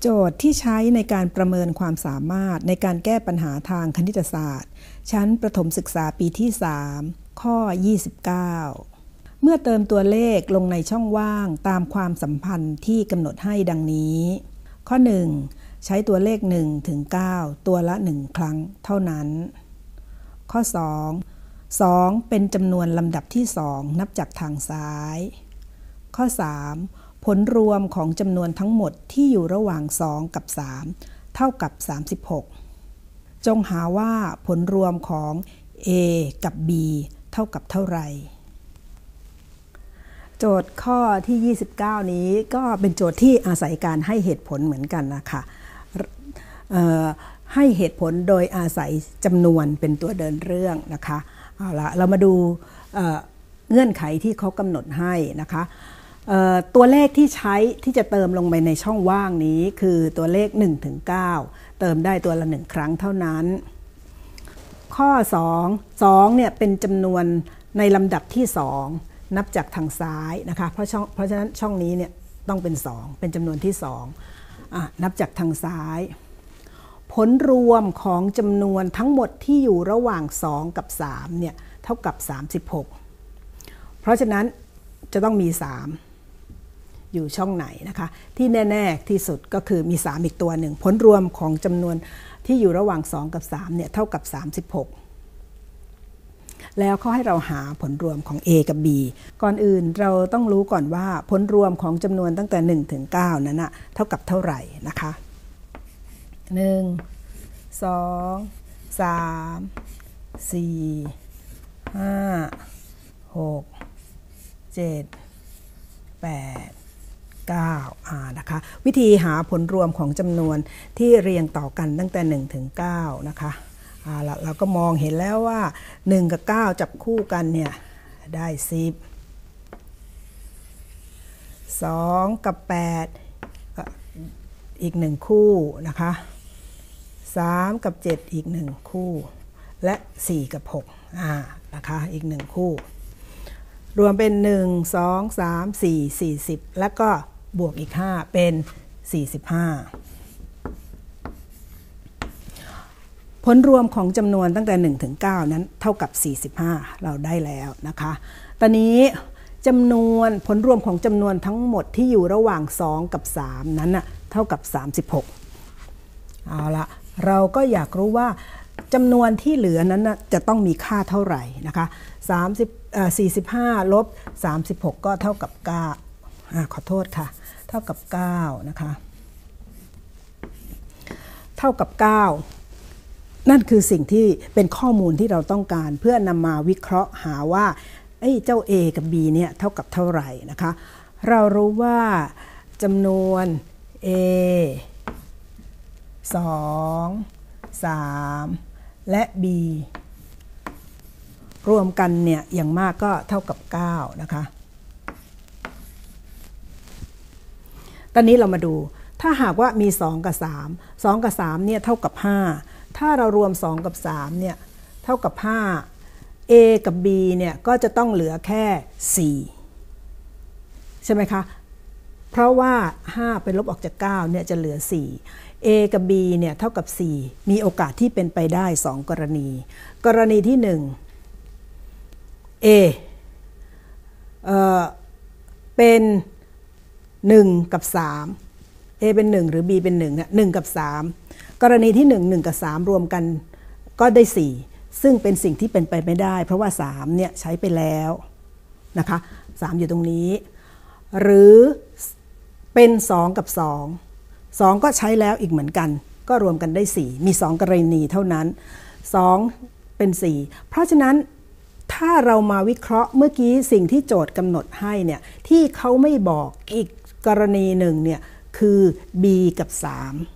โจทย์ที่ใช้ในการประเมินความสามารถในการแก้ปัญหาทางคณิตศาสตร์ ชั้นประถมศึกษาปีที่ 3 ข้อ 29 เมื่อเติมตัวเลขลงในช่องว่างตามความสัมพันธ์ที่กำหนดให้ดังนี้ ข้อ 1 ใช้ตัวเลข1ถึง9ตัวละ 1 ครั้งเท่านั้น ข้อ 2 2 เป็นจำนวนลำดับที่ 2 นับจากทางซ้าย ข้อ 3 ผลรวมของจำนวนทั้งหมดที่อยู่ระหว่าง 2 กับ 3 เท่ากับ 36 จงหาว่าผลรวมของ A กับ B เท่ากับเท่าไหร่โจทย์ข้อที่ 29 นี้ก็เป็นโจทย์ที่อาศัยการให้เหตุผลเหมือนกันนะคะให้เหตุผลโดยอาศัยจำนวนเป็นตัวเดินเรื่องนะคะเอาละเรามาดูเงื่อนไขที่เขากำหนดให้นะคะ ตัวเลขที่ใช้ที่จะเติมลงไปในช่องว่างนี้คือตัวเลข1ถึง9เติมได้ตัวละ 1 ครั้งเท่านั้น ข้อ 2 2เนี่ยเป็นจำนวนในลำดับที่ 2 นับจากทางซ้ายนะคะเพราะช่องเพราะฉะนั้นช่องนี้เนี่ยต้องเป็น 2 เป็นจำนวนที่2นับจากทางซ้าย ผลรวมของจำนวนทั้งหมดที่อยู่ระหว่าง 2 กับ3เนี่ยเท่ากับ 36 เพราะฉะนั้นจะต้องมี 3 อยู่ช่องไหนนะคะ ที่แน่ๆที่สุดก็คือมี 3 อีกตัวหนึ่งผลรวมของจำนวนที่อยู่ระหว่าง 2 กับ3เนี่ยเท่ากับ 36 แล้วเขาให้เราหาผลรวมของ A กับ B ก่อนอื่นเราต้องรู้ก่อนว่าผลรวมของจำนวนตั้งแต่ 1 ถึง 9 นั้นนะเท่ากับเท่าไหร่นะคะ 1 2 3 4 5 6 7 8 9นะคะวิธีหาผลรวมของจำนวนที่เรียงต่อกันตั้งแต่ 1 ถึง 9 นะคะอ่าเราก็มองเห็นแล้วว่า 1 กับ 9 จับคู่กันเนี่ยได้ 10 2 กับ 8 อีก 1 คู่นะคะ 3 กับ 7 อีก 1 คู่ และ 4 กับ6อ่านะคะอีก 1 คู่ รวมเป็น 1 2 3 4 40 แล้วก็ บวกอีก 5 เป็น 45 ผลรวมของจำนวนตั้งแต่ 1 ถึง 9 นั้นเท่ากับ 45 เราได้แล้วนะคะ ตอนนี้จำนวนผลรวมของจำนวนทั้งหมดที่อยู่ระหว่าง 2 กับ 3 นั้นน่ะเท่ากับ 36 เอาละเราก็อยากรู้ว่าจำนวนที่เหลือนั้นจะต้องมีค่าเท่าไหร่นะคะ30 45 ลบ 36 ก็เท่ากับ 9 ขอโทษค่ะ เท่ากับ 9 นะคะ เท่ากับ 9 นั่นคือสิ่งที่เป็นข้อมูลที่เราต้องการเพื่อนำมาวิเคราะห์หาว่าไอ้เจ้า A กับ B เนี่ยเท่ากับเท่าไหร่นะคะ เรารู้ว่าจำนวน A 2 3 และ B รวมกันเนี่ยอย่างมากก็เท่ากับ 9 นะคะ ตอนนี้เรามาดู ถ้าหากว่ามี 2 กับ 3 2 กับ3เนี่ยเท่ากับ 5 ถ้าเรารวม 2 กับ3เนี่ยเท่ากับ 5 A กับ B เนี่ยก็จะต้องเหลือแค่ 4 ใช่ไหมคะ เพราะว่า5เป็นลบออกจาก9เนี่ยจะเหลือ 4 A กับ B เนี่ยเท่ากับ 4 มีโอกาสที่เป็นไปได้ 2 กรณี กรณีที่ 1 A เอ่อเป็น 1 กับ 3 A เป็น 1 หรือ B เป็น1เนี่ย1กับ 3 กรณีที่ 1 1 กับ 3 รวมกันก็ได้ 4 ซึ่งเป็นสิ่งที่เป็นไปไม่ได้ เพราะว่า3เนี่ยใช้ไปแล้วนะคะ3อยู่ตรงนี้ หรือเป็น 2 กับ 2 2 ก็ใช้แล้วอีกเหมือนกัน ก็รวมกันได้ 4 มี 2 กรณีเท่านั้น 2 เป็น 4 เพราะฉะนั้นถ้าเรามาวิเคราะห์เมื่อกี้สิ่งที่โจทย์กำหนดให้เนี่ยที่เขาไม่บอกอีก กรณีหนึ่งเนี่ยคือ b กับ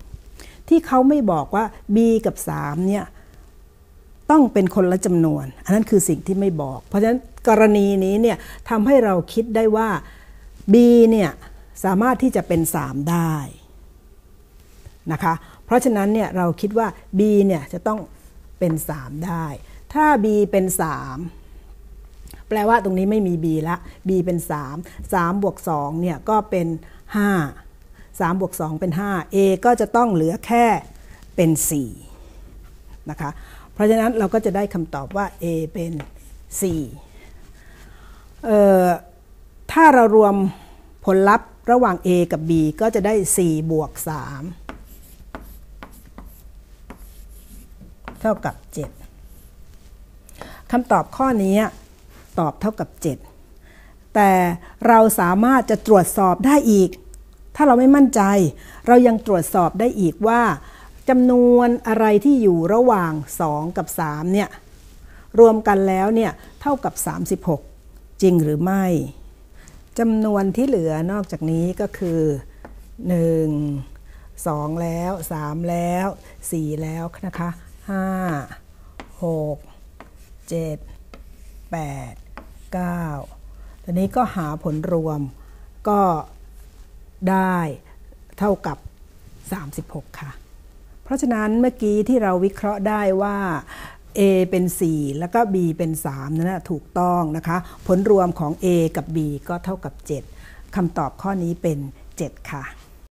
3 ที่เขาไม่บอกว่า b กับ 3 เนี่ยต้องเป็นคนละจำนวน อันนั้นคือสิ่งที่ไม่บอก เพราะฉะนั้นกรณีนี้เนี่ยทำให้เราคิดได้ว่า b เนี่ยสามารถที่จะเป็น 3 ได้นะคะเพราะฉะนั้นเนี่ยเราคิดว่า b เนี่ยจะต้องเป็น 3 ได้ ถ้า b เป็น 3 ลว่าตรงนี้ไม่มี b ละ b เป็น 3 3บวก2เนี่ยก็เป็น 5 3บวก2เป็น 5 a ก็จะต้องเหลือแค่เป็น 4 นะคะ เพราะฉะนั้นเราก็จะได้คำตอบว่า a เป็น 4 เอ่อ ถ้าเรารวมผลลัพธ์ระหว่าง a กับ b ก็จะได้ 4 บวก 3 เท่ากับ 7คำตอบข้อนี้ ตอบเท่ากับ 7 แต่เราสามารถจะตรวจสอบได้อีก ถ้าเราไม่มั่นใจ เรายังตรวจสอบได้อีกว่าจำนวนอะไรที่อยู่ระหว่าง 2 กับ 3 เนี่ย รวมกันแล้วเนี่ย เท่ากับ 36 จริงหรือไม่จำนวนที่เหลือนอกจากนี้ก็คือ 1 2 แล้ว 3 แล้ว 4 แล้วนะคะ 5 6 7 8 9 ตอนนี้ก็หาผลรวมก็ได้เท่ากับ 36 ค่ะ เพราะฉะนั้นเมื่อกี้ที่เราวิเคราะห์ได้ว่า A เป็น 4 แล้วก็ B เป็น 3 นั่นนะถูกต้องนะคะ ผลรวมของ A กับ B ก็เท่ากับ 7คำตอบข้อนี้เป็น 7 ค่ะ